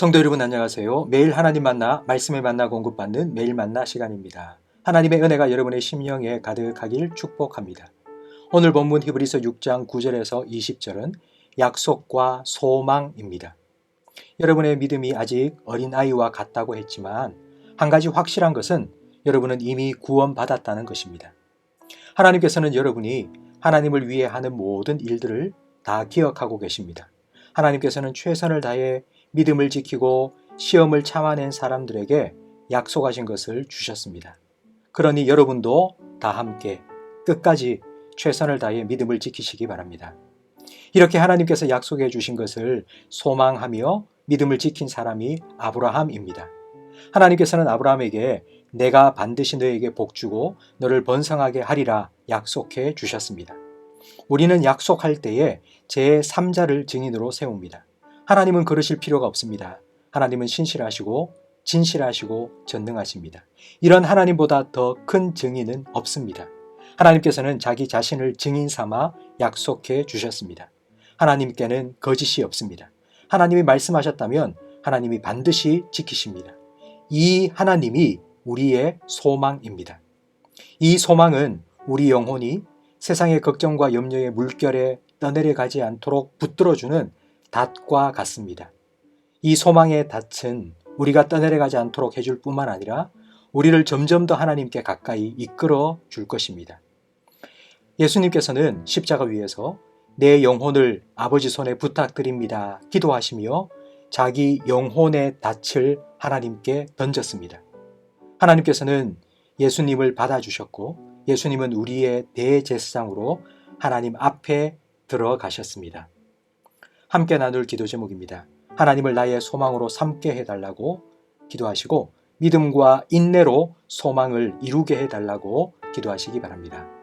성도 여러분 안녕하세요. 매일 하나님 만나 말씀에 만나 공급받는 매일 만나 시간입니다. 하나님의 은혜가 여러분의 심령에 가득하길 축복합니다. 오늘 본문 히브리서 6장 9절에서 20절은 약속과 소망입니다. 여러분의 믿음이 아직 어린아이와 같다고 했지만 한 가지 확실한 것은 여러분은 이미 구원받았다는 것입니다. 하나님께서는 여러분이 하나님을 위해 하는 모든 일들을 다 기억하고 계십니다. 하나님께서는 최선을 다해 믿음을 지키고 시험을 참아낸 사람들에게 약속하신 것을 주셨습니다. 그러니 여러분도 다 함께 끝까지 최선을 다해 믿음을 지키시기 바랍니다. 이렇게 하나님께서 약속해 주신 것을 소망하며 믿음을 지킨 사람이 아브라함입니다. 하나님께서는 아브라함에게 내가 반드시 너에게 복주고 너를 번성하게 하리라 약속해 주셨습니다. 우리는 약속할 때에 제3자를 증인으로 세웁니다. 하나님은 그러실 필요가 없습니다. 하나님은 신실하시고 진실하시고 전능하십니다. 이런 하나님보다 더 큰 증인은 없습니다. 하나님께서는 자기 자신을 증인 삼아 약속해 주셨습니다. 하나님께는 거짓이 없습니다. 하나님이 말씀하셨다면 하나님이 반드시 지키십니다. 이 하나님이 우리의 소망입니다. 이 소망은 우리 영혼이 세상의 걱정과 염려의 물결에 떠내려가지 않도록 붙들어주는 닷과 같습니다. 이 소망의 닷은 우리가 떠내려가지 않도록 해줄 뿐만 아니라 우리를 점점 더 하나님께 가까이 이끌어 줄 것입니다. 예수님께서는 십자가 위에서 내 영혼을 아버지 손에 부탁드립니다. 기도하시며 자기 영혼의 닻을 하나님께 던졌습니다. 하나님께서는 예수님을 받아주셨고 예수님은 우리의 대제사장으로 하나님 앞에 들어가셨습니다. 함께 나눌 기도 제목입니다. 하나님을 나의 소망으로 삼게 해달라고 기도하시고 믿음과 인내로 소망을 이루게 해달라고 기도하시기 바랍니다.